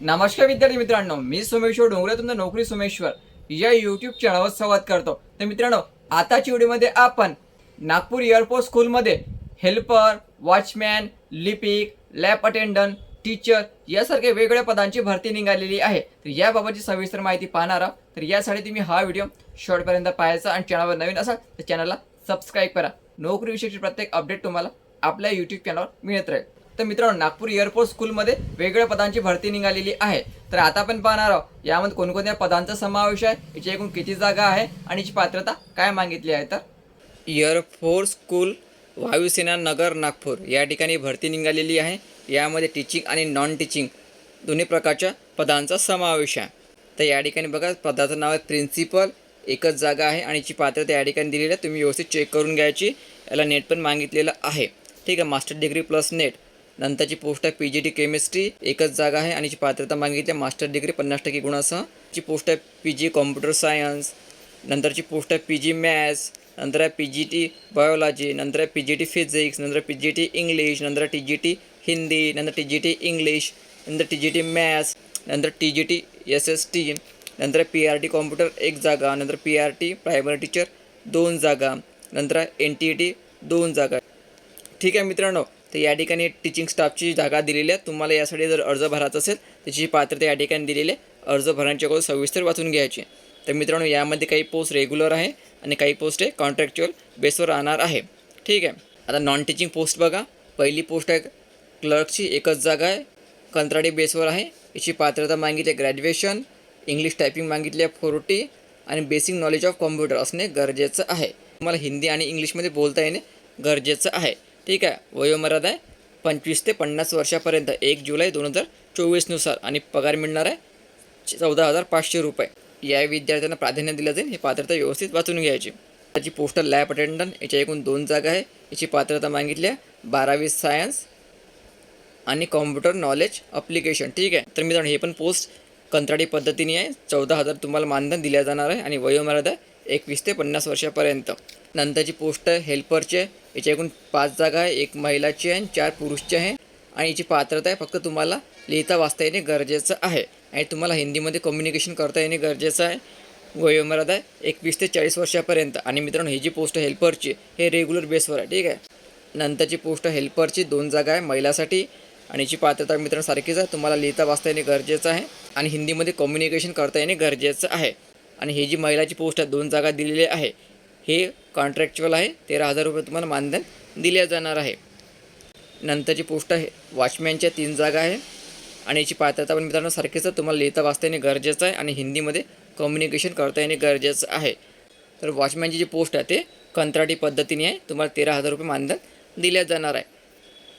नमस्कार विद्यार्थी मित्रांनो मी सोमेश्वर डोंगरे नोकरी सोमेश्वर. या युट्यूब चॅनलवर संवाद करतो. तर मित्रांनो आताच्या व्हिडिओमध्ये आपण नागपूर एअरपोर्ट स्कूलमध्ये हेल्पर वॉचमॅन लिपिक लॅब अटेंडंट टीचर यासारख्या वेगवेगळ्या पदांची भरती निघालेली आहे. तर याबाबतची सविस्तर माहिती पाहणार आहोत. तर यासाठी तुम्ही हा व्हिडिओ शेवटपर्यंत पाहायचा आणि चॅनलवर नवीन असाल तर चॅनलला सबस्क्राईब करा. नोकरीविषयीची प्रत्येक अपडेट तुम्हाला आपल्या यूट्यूब चॅनलवर मिळत राहील. तर मित्रांनो नागपूर एअरपोर्ट स्कूलमध्ये वेगवेगळ्या पदांची भरती निघालेली आहे. तर आता आपण पाहणार आहोत यामध्ये कोणकोणत्या पदांचा समावेश आहे याची एकूण किती जागा आहे आणि याची पात्रता काय मागितली आहे तर? एअरफोर्स स्कूल वायुसेना नगर नागपूर. या ठिकाणी भरती निघालेली आहे. यामध्ये टीचिंग आणि नॉन टीचिंग दोन्ही प्रकारच्या पदांचा समावेश आहे. तर या ठिकाणी बघा पदाचं नाव आहे प्रिन्सिपल एकच जागा आहे आणि याची पात्रता या ठिकाणी दिलेली आहे. तुम्ही व्यवस्थित चेक करून घ्यायची. याला नेट पण मागितलेलं आहे. ठीक आहे मास्टर डिग्री प्लस नेट नंतरची पोस्ट आहे पी जी टी केमिस्ट्री एकच जागा आहे आणि पात्रता मागितली आहे मास्टर डिग्री पन्नास टक्के गुणासह. ची पोस्ट आहे पी जी कॉम्प्युटर सायन्स नंतरची पोस्ट आहे पी जी मॅथ्स नंतर आहे पी जी टी बायोलॉजी नंतर आहे पी जी टी फिजिक्स नंतर पी जी टी इंग्लिश नंतर टी जी टी हिंदी नंतर टी जी टी इंग्लिश नंतर टी जी टी मॅथ्स नंतर T G T S S T नंतर पी आर टी कॉम्प्युटर एक जागा नंतर P R T primary teacher दोन जागा नंतर एन टी ई टी दोन जागा. ठीक आहे मित्रांनो तर या ठिकाणी टीचिंग स्टाफची जागा दिलेली आहे. तुम्हाला यासाठी जर अर्ज भरायचा असेल त्याची पात्रता या ठिकाणी दिलेली आहे. अर्ज भरण्याच्या अगोदर सविस्तर वाचून घ्यायची तर मित्रांनो यामध्ये काही पोस्ट रेग्युलर आहे आणि काही पोस्ट आहे कॉन्ट्रॅक्च्युअल बेसवर राहणार आहे. ठीक आहे. आता नॉन टीचिंग पोस्ट बघा. पहिली पोस्ट आहे क्लर्कची एकच जागा आहे. कंत्राटी बेसवर आहे. याची पात्रता मागितली आहे ग्रॅज्युएशन इंग्लिश टायपिंग मागितली आहे फोर्टी आणि बेसिक नॉलेज ऑफ कॉम्प्युटर असणे गरजेचं आहे. तुम्हाला हिंदी आणि इंग्लिशमध्ये बोलता येणे गरजेचं आहे. ठीक आहे. वयोमर्यादा आहे पंचवीस ते पन्नास वर्षापर्यंत. एक जुलै दोन हजार चोवीसनुसार आणि पगार मिळणार आहे चौदा हजार पाचशे रुपये. या विद्यार्थ्यांना प्राधान्य दिलं जाईल. ही पात्रता व्यवस्थित वाचून घ्यायची. त्याची पोस्टल लॅब अटेंडंट. याच्या एकूण दोन जागा आहे. याची पात्रता मागितली आहे. बारावी सायन्स आणि कॉम्प्युटर नॉलेज अप्लिकेशन. ठीक आहे. तर मित्रांनो हे पण पोस्ट कंत्राटी पद्धतीने आहे. चौदा हजार तुम्हाला मानधन दिल्या जाणार आहे. आणि वयोमर्यादा एकवीस ते पन्नास वर्षापर्यंत. नंतरची पोस्ट आहे हेल्परची याच्या एकूण पाच जागा आहे. एक महिलाची आहे आणि चार पुरुषची आहे. आणि याची पात्रता आहे फक्त तुम्हाला लिहिता वाचता येणे गरजेचं आहे. आणि तुम्हाला हिंदीमध्ये कम्युनिकेशन करता येणे गरजेचं आहे. वयोमर्यादा आहे एकवीस ते चाळीस वर्षापर्यंत. आणि मित्रांनो ही जी पोस्ट आहे हेल्परची हे रेग्युलर बेसवर आहे ठीक आहे? नंतरची पोस्ट हेल्परची दोन जागा आहे महिलासाठी. आणि याची पात्रता मित्रांनो सारखीच आहे. तुम्हाला लिहिता वाचता येणे गरजेचं आहे. आणि हिंदीमध्ये कम्युनिकेशन करता येणे गरजेचं आहे. आणि ही जी महिलाची पोस्ट आहे दोन जागा दिलेली आहे. हे कॉन्ट्रॅक्च्युअल आहे. तेरा हजार रुपये तुम्हाला मानधन दिले जाणार आहे. नंतरची पोस्ट आहे. वॉचमॅनच्या तीन जागा आहे. आणि याची पात्रता पण मित्रांनो सारखीच आहे. तुम्हाला लिहिता वाचता येणे गरजेचं आहे आणि हिंदीमध्ये कम्युनिकेशन करता येणे गरजेचं आहे. तर वॉचमॅनची जी पोस्ट आहे ते कंत्राटी पद्धतीने आहे. तुम्हाला तेरा हजार रुपये मानधन दिल्या जाणार आहे.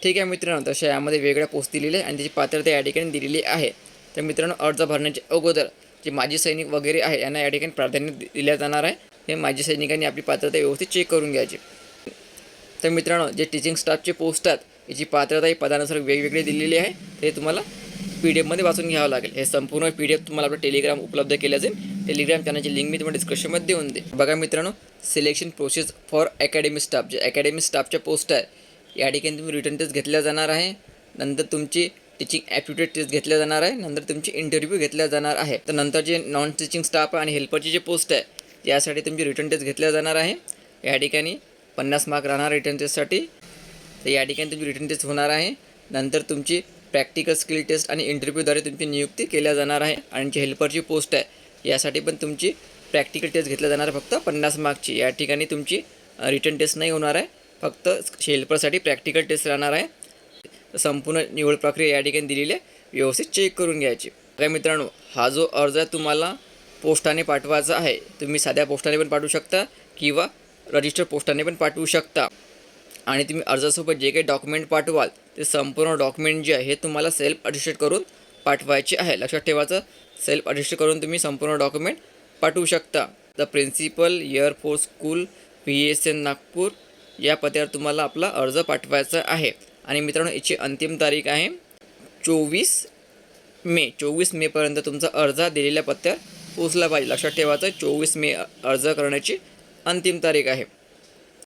ठीक आहे मित्रांनो तशा यामध्ये वेगळ्या पोस्ट दिलेल्या आहे आणि त्याची पात्रता या ठिकाणी दिलेली आहे. तर मित्रांनो अर्ज भरण्याच्या अगोदर जे माजी सैनिक वगैरे आहे यांना या ठिकाणी प्राधान्य दिल्या जाणार आहे. हे माजी सैनिकांनी आपली पात्रता व्यवस्थित चेक करून घ्यायची. तर मित्रांनो जे टीचिंग स्टाफचे पोस्ट आहेत याची पात्रता ही पदानुसार वेगवेगळी दिलेली आहे. ते तुम्हाला पी डी एफमध्ये वाचून घ्यावं लागेल. हे संपूर्ण पी डी एफ तुम्हाला आपलं टेलिग्राम उपलब्ध केलं जाईल. टेलिग्राम चॅनलची लिंक मी तुम्हाला डिस्क्रिप्शनमध्ये देऊन दे बघा मित्रांनो selection process for academy staff जे अकॅडमी स्टाफच्या पोस्ट आहे या ठिकाणी तुम्ही रिटर्न टेस्ट घेतल्या जाणार आहे. नंतर तुमची टीचिंग ॲप्टिट्यूड टेस्ट घेतल्या जाणार आहे. नंतर तुमची इंटरव्ह्यू घेतल्या जाणार आहे. तर नंतर जे नॉन टीचिंग स्टाफ आणि हेल्परची जे पोस्ट आहे यासाठी तुमची रिटर्न टेस्ट घेतल्या जाणार आहे. या ठिकाणी पन्नास मार्क राहणार रिटर्न टेस्टसाठी तर या ठिकाणी तुमची रिटर्न टेस्ट होणार आहे. नंतर तुमची प्रॅक्टिकल स्किल टेस्ट आणि इंटरव्ह्यूद्वारे तुमची नियुक्ती केल्या जाणार आहे. आणि जी हेल्परची पोस्ट आहे यासाठी पण तुमची प्रॅक्टिकल टेस्ट घेतल्या जाणार आहे फक्त पन्नास मार्कची या ठिकाणी तुमची रिटर्न टेस्ट नाही होणार आहे. फक्त हेल्परसाठी प्रॅक्टिकल टेस्ट राहणार आहे. संपूर्ण निवड प्रक्रिया या ठिकाणी दिलेली आहे. व्यवस्थित चेक करून घ्यायची. काय मित्रांनो हा जो अर्ज आहे तुम्हाला पोस्टाने पाठवायचं आहे. तुम्ही साध्या पोस्टाने पण पाठवू शकता किंवा रजिस्टर पोस्टाने पण पाठवू शकता. आणि तुम्ही अर्जासोबत जे काही डॉक्युमेंट पाठवाल ते संपूर्ण डॉक्युमेंट जे आहे हे तुम्हाला सेल्फ अटेस्टेड करून पाठवायचे आहे. लक्षात ठेवायचं सेल्फ अटेस्टेड करून तुम्ही संपूर्ण डॉक्युमेंट पाठवू शकता. The principal air force school V S N Nagpur या पत्त्यावर तुम्हाला आपला अर्ज पाठवायचा आहे. आणि मित्रांनो याची अंतिम तारीख आहे चोवीस मे. चोवीस मेपर्यंत तुमचा अर्ज दिलेल्या पत्त्यावर पोचला पाहिजे. लक्षात ठेवायचं चोवीस मे अर्ज करण्याची अंतिम तारीख आहे.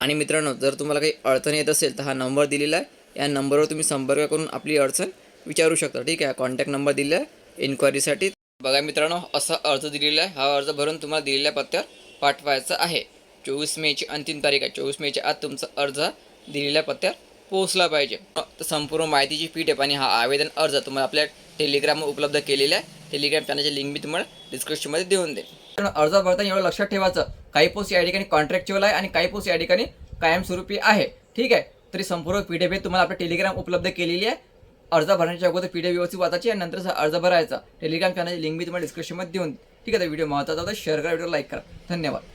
आणि मित्रांनो जर तुम्हाला काही अडचण येत असेल तर हा नंबर दिलेला आहे. या नंबरवर तुम्ही संपर्क करून आपली अडचण विचारू शकता. ठीक आहे कॉन्टॅक्ट नंबर दिला आहे. इन्क्वायरीसाठी बघा मित्रांनो असा अर्ज दिलेला आहे. हा अर्ज भरून तुम्हाला दिलेल्या पत्त्यावर पाठवायचा आहे. चोवीस मेची अंतिम तारीख आहे. चोवीस मेच्या आत तुमचा अर्ज दिलेल्या पत्त्यावर पोहोचला पाहिजे. तर संपूर्ण माहितीची पी डी आणि हा आवेदन अर्ज तुम्हाला आपल्या टेलिग्रामवर उपलब्ध केलेला आहे. टेलिग्राम चॅनलची लिंक मी तुम्हाला डिस्क्रिप्शनमध्ये देऊन देईन. पण अर्ज भरताना एवढं लक्षात ठेवायचं काही पोस्ट या ठिकाणी कॉन्ट्रॅक्च्युअल आहे आणि काही पोस्ट या ठिकाणी कायमस्वरूपी आहे. ठीक आहे? तरी संपूर्ण पी डी एफ तुम्हाला आपल्या टेलिग्राम उपलब्ध केलेली आहे. अर्ज भरण्याच्या अगोदर पी डी एफ व्यवस्थित वाचायची आणि नंतर अर्ज भरायचा. टेलिग्राम चॅनलची लिंक मी तुम्हाला डिस्क्रिप्शनमध्ये देऊन ठीक आहे? तर व्हिडिओ महत्त्वाचा होता शेअर करा व्हिडिओ लाईक करा. धन्यवाद.